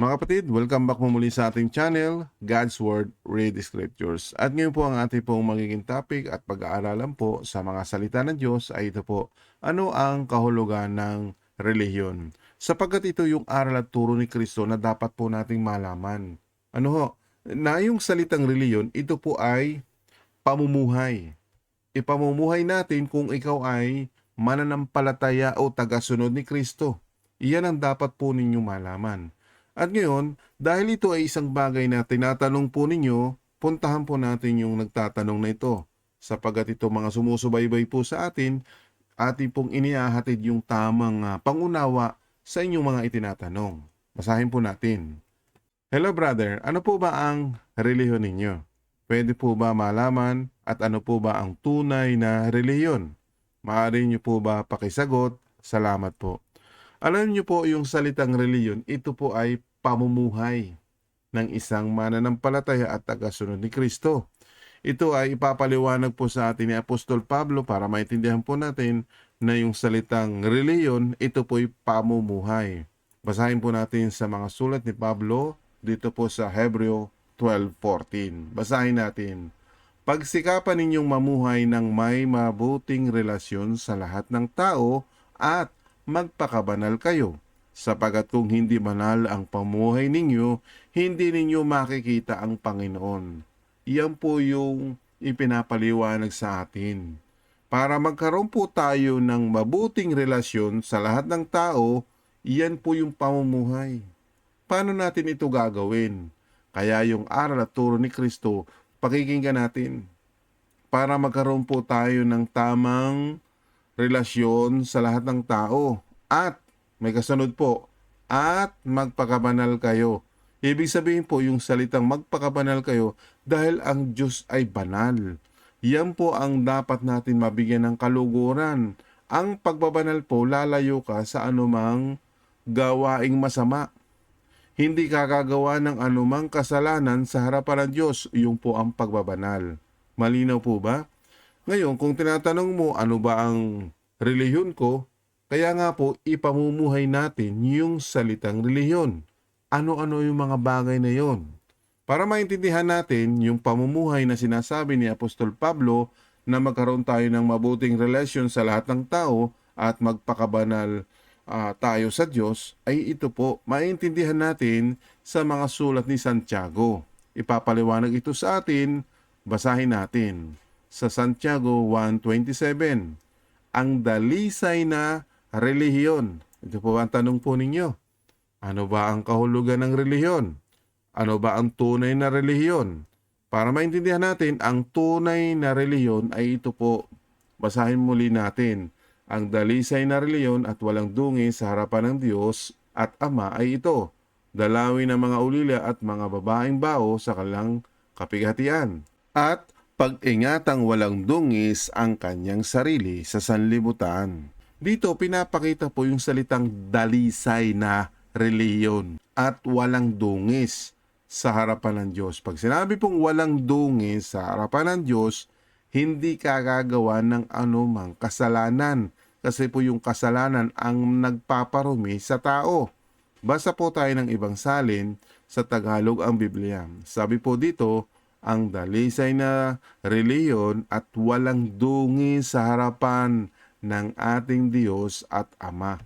Mga kapatid, welcome back muli sa ating channel, God's Word, Read Scriptures. At ngayon po ang ating pong magiging topic at pag-aaralan po sa mga salita ng Diyos ay ito po, ano ang kahulugan ng relihiyon? Sapagkat ito yung aral at turo ni Kristo na dapat po nating malaman. Ano ho? Na yung salitang relihiyon, ito po ay pamumuhay. Ipamumuhay natin kung ikaw ay mananampalataya o tagasunod ni Kristo. Iyan ang dapat po ninyong malaman. At ngayon, dahil ito ay isang bagay na tinatanong po ninyo, puntahan po natin yung nagtatanong na ito. Sapagat ito mga sumusubaybay po sa atin, atin pong inihahatid yung tamang ah, pangunawa sa inyong mga itinatanong. Basahin po natin. Hello brother, ano po ba ang relihiyon ninyo? Pwede po ba malaman at ano po ba ang tunay na relihiyon? Maaari niyo po ba pakisagot? Salamat po. Alam niyo po yung salitang reliyon, ito po ay pamumuhay ng isang mananampalataya at tagasunod ni Kristo. Ito ay ipapaliwanag po sa atin ni Apostol Pablo para maintindihan po natin na yung salitang reliyon, ito po ay pamumuhay. Basahin po natin sa mga sulat ni Pablo dito po sa Hebreo 12.14. Basahin natin. Pagsikapan ninyong mamuhay ng may mabuting relasyon sa lahat ng tao at magpakabanal kayo. Sapagat kung hindi banal ang pamuhay ninyo, hindi ninyo makikita ang Panginoon. Iyan po yung ipinapaliwanag sa atin. Para magkaroon po tayo ng mabuting relasyon sa lahat ng tao, iyan po yung pamumuhay. Paano natin ito gagawin? Kaya yung aral at turo ni Kristo, pakikinggan natin. Para magkaroon po tayo ng tamang relasyon sa lahat ng tao. At, may kasunod po, at magpakabanal kayo. Ibig sabihin po yung salitang magpakabanal kayo dahil ang Diyos ay banal. Yan po ang dapat natin mabigyan ng kaluguran. Ang pagbabanal po, lalayo ka sa anumang gawaing masama. Hindi ka gagawa ng anumang kasalanan sa harapan ng Diyos. Yung po ang pagbabanal. Malinaw po ba? Ngayon, kung tinatanong mo ano ba ang relihiyon ko, kaya nga po ipamumuhay natin yung salitang relihiyon. Ano-ano yung mga bagay na yon? Para maintindihan natin yung pamumuhay na sinasabi ni Apostol Pablo na magkaroon tayo ng mabuting relasyon sa lahat ng tao at magpakabanal ah, tayo sa Diyos, ay ito po, maintindihan natin sa mga sulat ni Santiago. Ipapaliwanag ito sa atin, basahin natin sa Santiago 1.27. Ang dalisay na relihiyon. Ito po ang tanong po ninyo. Ano ba ang kahulugan ng relihiyon? Ano ba ang tunay na relihiyon? Para maintindihan natin, ang tunay na relihiyon ay ito po. Basahin muli natin. Ang dalisay na relihiyon at walang dungi sa harapan ng Diyos at Ama ay ito. Dalawin ng mga ulila at mga babaeng bao sa kalang kapighatian. At pag-ingatang walang dungis ang kanyang sarili sa sanlibutan. Dito pinapakita po yung salitang dalisay na reliyon at walang dungis sa harapan ng Diyos. Pag sinabi pong walang dungis sa harapan ng Diyos, hindi ka gagawa ng anumang kasalanan kasi po yung kasalanan ang nagpaparumi sa tao. Basa po tayo ng ibang salin sa Tagalog ang Biblia. Sabi po dito, ang dalisay na reliyon at walang dungis sa harapan ng ating Diyos at Ama.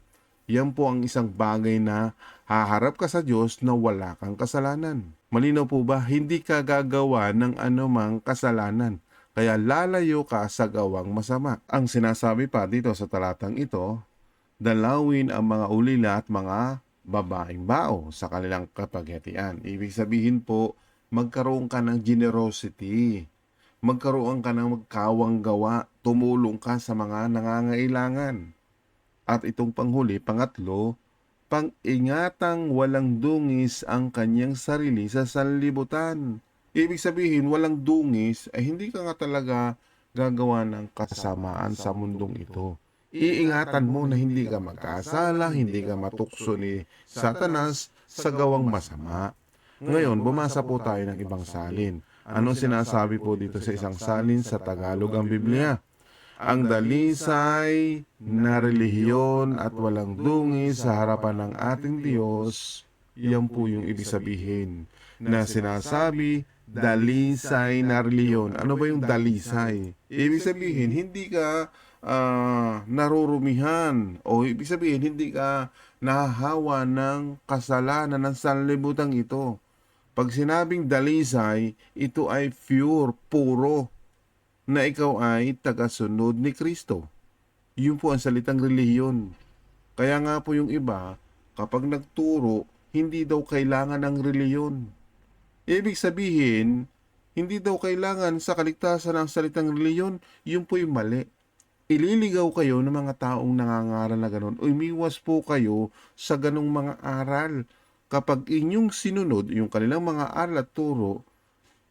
Yan po ang isang bagay na haharap ka sa Diyos na wala kang kasalanan. Malinaw po ba? Hindi ka gagawa ng anumang kasalanan. Kaya lalayo ka sa gawang masama. Ang sinasabi pa dito sa talatang ito, dalawin ang mga ulila at mga babaeng bao sa kanilang kapaghatian. Ibig sabihin po, magkaroon ka ng generosity. Magkaroon ka ng magkawang gawa. Tumulong ka sa mga nangangailangan. At itong panghuli, pangatlo, pang-ingatang walang dungis ang kanyang sarili sa sanlibutan. Ibig sabihin, walang dungis ay hindi ka nga talaga gagawa ng kasamaan sa mundong ito. Iingatan mo na hindi ka magkasala, hindi ka matukso ni Satanas sa gawang masama. Ngayon, bumasa po tayo ng ibang salin. Anong sinasabi po dito sa isang salin sa Tagalog ang Biblia? Ang dalisay na relihiyon at walang dungis sa harapan ng ating Diyos Yan po yung ibig sabihin na sinasabi dalisay na reliyon. Ano ba yung dalisay? Ibig sabihin, hindi ka ah, narurumihan o ibig sabihin, hindi ka nahahawa ng kasalanan ng sanlibutan ito. Pag sinabing dalisay, ito ay pure, puro, na ikaw ay tagasunod ni Kristo. Yun po ang salitang relihiyon. Kaya nga po yung iba, kapag nagturo, hindi daw kailangan ng reliyon. Ibig sabihin, hindi daw kailangan sa kaligtasan ng salitang reliyon, yun po yung mali. Ililigaw kayo ng mga taong nangangaral na ganon. Umiwas po kayo sa ganong mga aral. Kapag inyong sinunod yung kanilang mga aral at turo,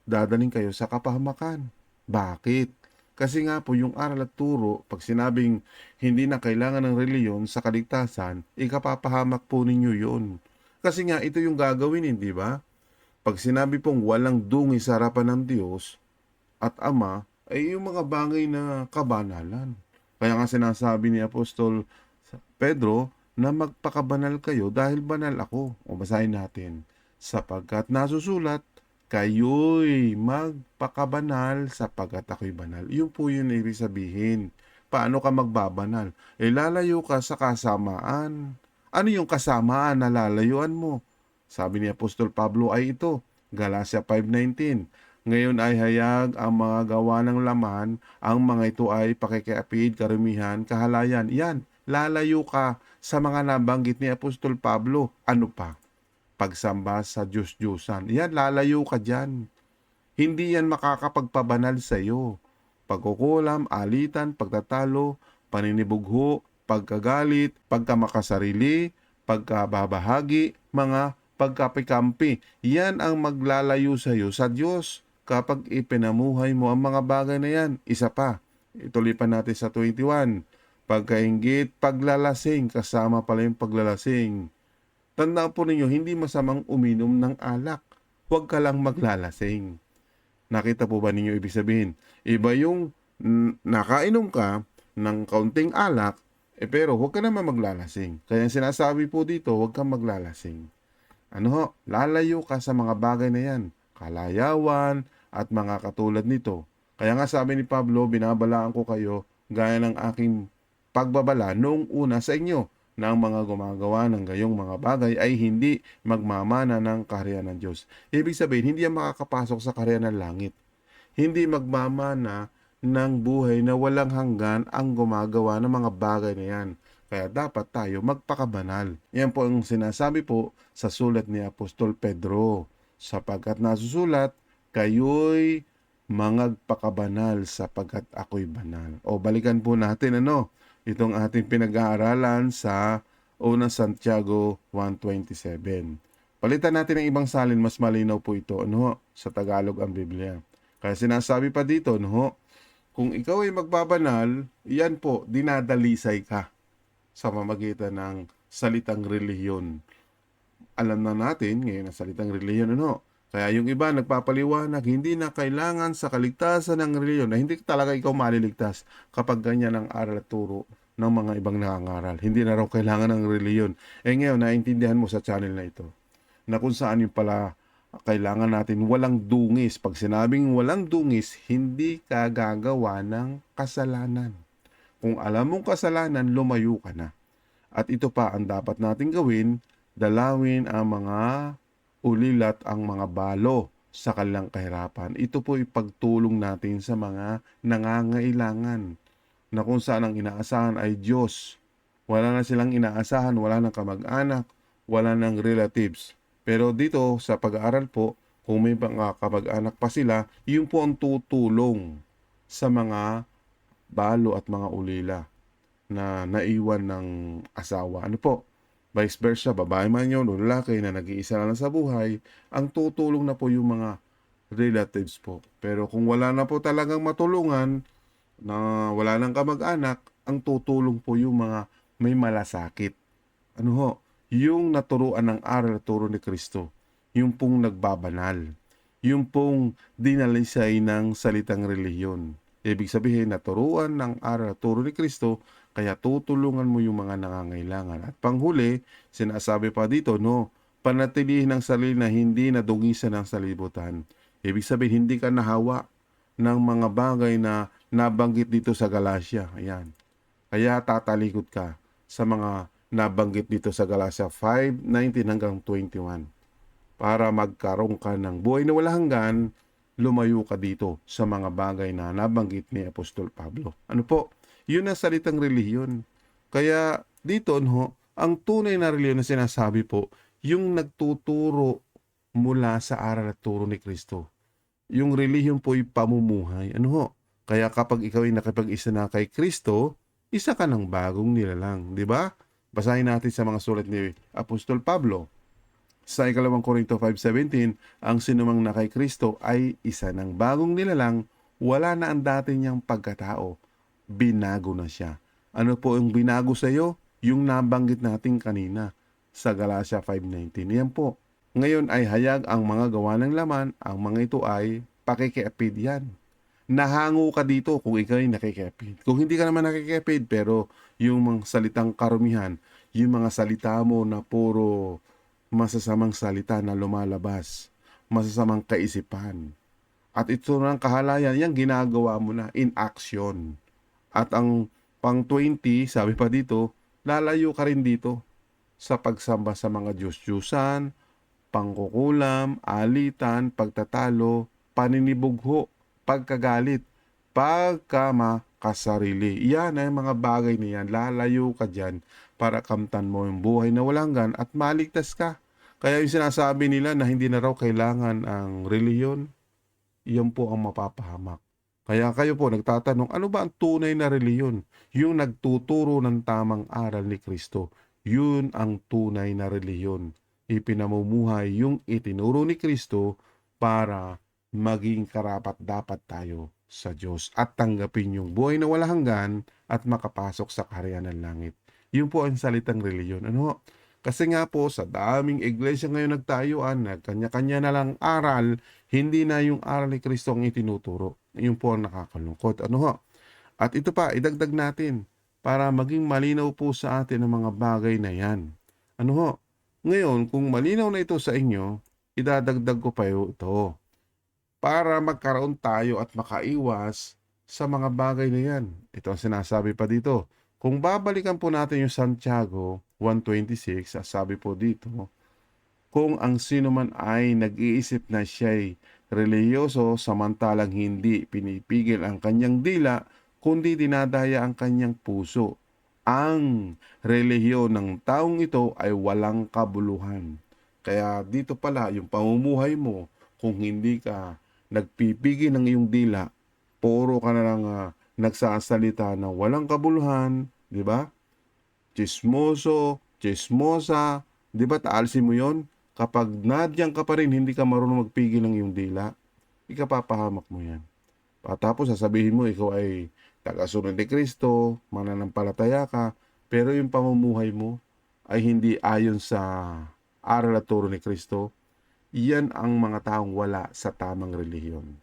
dadaling kayo sa kapahamakan. Bakit? Kasi nga po yung aral at turo, pag sinabing hindi na kailangan ng reliyon sa kaligtasan, ikapapahamak po ninyo yun. Kasi nga ito yung gagawin, hindi ba? Pag sinabi pong walang dungi sa harapan ng Diyos at Ama, ay yung mga bagay na kabanalan. Kaya nga sinasabi ni Apostol Pedro na magpakabanal kayo dahil banal ako. Basahin natin. Sapagkat nasusulat, kayo'y magpakabanal sapagkat ako'y banal. Yun po yun ibig sabihin. Paano ka magbabanal? Eh lalayo ka sa kasamaan. Ano yung kasamaan na lalayuan mo? Sabi ni Apostol Pablo ay ito, Galatia 5.19. Ngayon ay hayag ang mga gawa ng laman, ang mga ito ay pakikiapid, karumihan, kahalayan. Yan, lalayo ka sa mga nabanggit ni Apostol Pablo. Ano pa? Pagsamba sa Diyos-Diyosan. Yan, lalayo ka dyan. Hindi yan makakapagpabanal sa iyo. Pagkukulam, alitan, pagtatalo, paninibugho, pagkagalit, pagkamakasarili, pagkababahagi, mga pagkapikampi. Yan ang maglalayo sa iyo sa Diyos kapag ipinamuhay mo ang mga bagay na yan. Isa pa, ituloy pa natin sa 21. Pagkaingit, paglalasing, kasama pala yung paglalasing. Tandaan po ninyo, hindi masamang uminom ng alak. Huwag ka lang maglalasing. Nakita po ba ninyo ibig sabihin? Iba yung nakainom ka ng kaunting alak, eh pero huwag ka naman maglalasing. Kaya sinasabi po dito, huwag kang maglalasing. Ano ho? Lalayo ka sa mga bagay na yan. Kalayawan at mga katulad nito. Kaya nga sabi ni Pablo, binabalaan ko kayo gaya ng aking pagbabala noong una sa inyo na ang mga gumagawa ng gayong mga bagay ay hindi magmamana ng kaharian ng Diyos. Ibig sabihin, hindi yan makakapasok sa kaharian ng langit. Hindi magmamana ng buhay na walang hanggan ang gumagawa ng mga bagay na yan. Kaya dapat tayo magpakabanal. Yan po ang sinasabi po sa sulat ni Apostol Pedro. Sapagkat nasusulat, kayo'y mangagpakabanal sapagkat ako'y banal. O balikan po natin ano, itong ating pinag-aaralan sa unang Santiago 1.27. Palitan natin ng ibang salin, mas malinaw po ito, ano, sa Tagalog ang Biblia. Kaya sinasabi pa dito, no, kung ikaw ay magbabanal, yan po, dinadalisay ka sa mamagitan ng salitang relihiyon. Alam na natin ngayon ang salitang relihiyon, ano, kaya yung iba nagpapaliwanag, hindi na kailangan sa kaligtasan ng reliyon na hindi talaga ikaw maliligtas kapag ganyan ang aral at turo ng mga ibang nangangaral. Hindi na raw kailangan ng reliyon. Eh ngayon, naintindihan mo sa channel na ito na kung saan yung pala kailangan natin walang dungis. Pag sinabing walang dungis, hindi ka gagawa ng kasalanan. Kung alam mong kasalanan, lumayo ka na. At ito pa ang dapat natin gawin, dalawin ang mga ulilat ang mga balo sa kanilang kahirapan. Ito po ipagtulong natin sa mga nangangailangan na kung saan ang inaasahan ay Diyos. Wala na silang inaasahan, wala nang kamag-anak, wala nang relatives. Pero dito sa pag-aaral po, kung may mga kamag-anak pa sila, yun po ang tutulong sa mga balo at mga ulila na naiwan ng asawa. Ano po? Vice versa, babae man yun o lalaki na nag-iisa na lang sa buhay, ang tutulong na po yung mga relatives po. Pero kung wala na po talagang matulungan, na wala nang kamag-anak, ang tutulong po yung mga may malasakit. Ano ho? Yung naturuan ng aral turo ni Kristo. Yung pong nagbabanal. Yung pong dinalisay ng salitang relihiyon. Ibig sabihin, naturuan ng aral turo ni Kristo, kaya tutulungan mo yung mga nangangailangan. At panghuli, sinasabi pa dito, no, panatilihin ang sarili na hindi nadungisan ng salibutan. Ibig sabihin, hindi ka nahawa ng mga bagay na nabanggit dito sa Galatia. Ayan. Kaya tatalikod ka sa mga nabanggit dito sa Galatia 5:19 hanggang 21 para magkaroon ka ng buhay na wala hanggan, lumayo ka dito sa mga bagay na nabanggit ni Apostol Pablo. Ano po? Yun ang salitang relihiyon. Kaya dito, no, ang tunay na relihiyon na sinasabi po, yung nagtuturo mula sa aral at turo ni Kristo. Yung relihiyon po ay pamumuhay. Ano ho? Kaya kapag ikaw ay nakipag-isa na kay Kristo, isa ka ng bagong nilalang. Di ba? Basahin natin sa mga sulat ni Apostol Pablo. Sa ikalawang Korinto 5.17, ang sinumang na kay Kristo ay isa ng bagong nilalang, wala na ang dati niyang pagkatao. Binago na siya. Ano po yung binago sa iyo? Yung nabanggit natin kanina sa Galatia 5.19. Yan po. Ngayon ay hayag ang mga gawa ng laman, ang mga ito ay pakikiapid yan. Nahango ka dito kung ikaw ay nakikiapid. Kung hindi ka naman nakikiapid, pero yung mga salitang karumihan, yung mga salita mo na puro masasamang salita na lumalabas, masasamang kaisipan. At ito ng kahalayan, yan ginagawa mo na in action. At ang pang 20, sabi pa dito, lalayo ka rin dito sa pagsamba sa mga Diyos-Diyusan, pangkukulam, alitan, pagtatalo, paninibugho, pagkagalit, pagkamakasarili. Yan ay mga bagay na yan. Lalayo ka dyan para kamtan mo yung buhay na walang gan at maligtas ka. Kaya yung sinasabi nila na hindi na raw kailangan ang reliyon, yan po ang mapapahamak. Kaya kayo po nagtatanong, ano ba ang tunay na reliyon? Yung nagtuturo ng tamang aral ni Kristo. Yun ang tunay na reliyon. Ipinamumuhay yung itinuro ni Kristo para maging karapat dapat tayo sa Diyos at tanggapin yung buhay na wala hanggan at makapasok sa kaharian ng langit. Yun po ang salitang reliyon. Ano? Kasi nga po, sa daming iglesia ngayon nagtayuan, nagkanya-kanya na lang aral, hindi na yung aral ni Kristo ang itinuturo. Yun po ang nakakalungkot. Ano ho? At ito pa, idagdag natin para maging malinaw po sa atin ang mga bagay na yan. Ano ho? Ngayon, kung malinaw na ito sa inyo, idadagdag ko pa ito para magkaroon tayo at makaiwas sa mga bagay na yan. Ito ang sinasabi pa dito. Kung babalikan po natin yung Santiago 1.26, sabi po dito, kung ang sino man ay nag-iisip na siya'y reliyoso samantalang hindi pinipigil ang kanyang dila, kundi dinadaya ang kanyang puso. Ang relihiyon ng taong ito ay walang kabuluhan. Kaya dito pala, yung pamumuhay mo, kung hindi ka nagpipigil ng iyong dila, puro ka na lang ah, nagsasalita ng walang kabuluhan, di ba? Chismoso, chismosa, di ba taalsin mo yon? Kapag nadyan ka pa rin, hindi ka marunong magpigil ng iyong dila, ikapapahamak mo yan. At sasabihin mo, ikaw ay tagasunod ni Kristo, mananampalataya ka, pero yung pamumuhay mo ay hindi ayon sa aral at turo ni Kristo, iyan ang mga taong wala sa tamang relihiyon.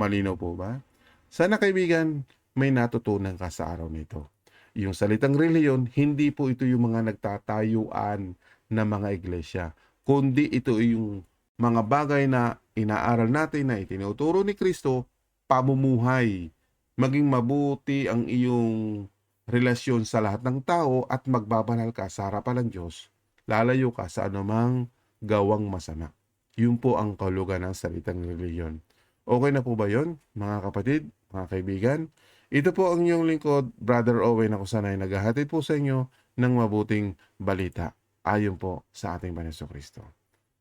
Malinaw po ba? Sana kaibigan, may natutunan ka sa araw nito. Yung salitang relihiyon, hindi po ito yung mga nagtatayuan na mga iglesia, kundi ito yung mga bagay na inaaral natin na itinuturo ni Kristo, pamumuhay, maging mabuti ang iyong relasyon sa lahat ng tao at magbabanal ka sa harapan ng Diyos, lalayo ka sa anumang gawang masama. Yun po ang kahulugan ng salitang reliyon. Okay na po ba yon mga kapatid, mga kaibigan? Ito po ang inyong lingkod, Brother Owen, ako sanay naghahatid po sa inyo ng mabuting balita ayon po sa ating Panginoon Kristo.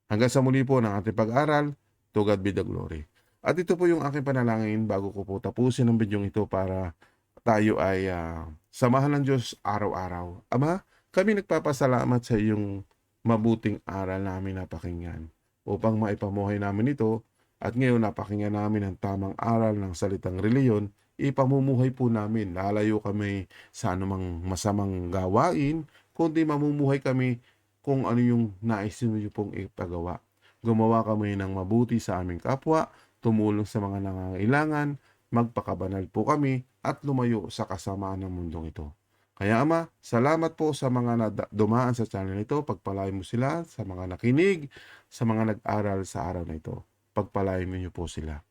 Hanggang sa muli po ng ating pag-aral, to God be the glory. At ito po yung aking panalangin bago ko po tapusin ang bidyong ito para tayo ay ah, samahan ng Diyos araw-araw. Ama, kami nagpapasalamat sa iyong mabuting aral namin napakinggan upang maipamuhay namin ito at ngayon napakinggan namin ang tamang aral ng salitang reliyon, ipamumuhay po namin. Lalayo kami sa anumang masamang gawain, kundi mamumuhay kami kung ano yung nais niyo pong ipagawa. Gumawa kami ng mabuti sa aming kapwa, tumulong sa mga nangangailangan, magpakabanal po kami at lumayo sa kasamaan ng mundong ito. Kaya Ama, salamat po sa mga nada- dumaan sa channel nito. Pagpalain mo sila sa mga nakinig, sa mga nag-aral sa araw na ito. Pagpalain niyo po sila.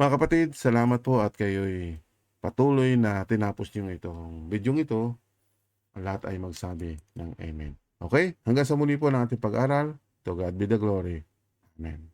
Mga kapatid, salamat po at kayo'y patuloy na tinapos niyo itong video ito. Ang lahat ay magsabi ng Amen. Okay? Hanggang sa muli po ng ating pag-aral. To God be the glory. Amen.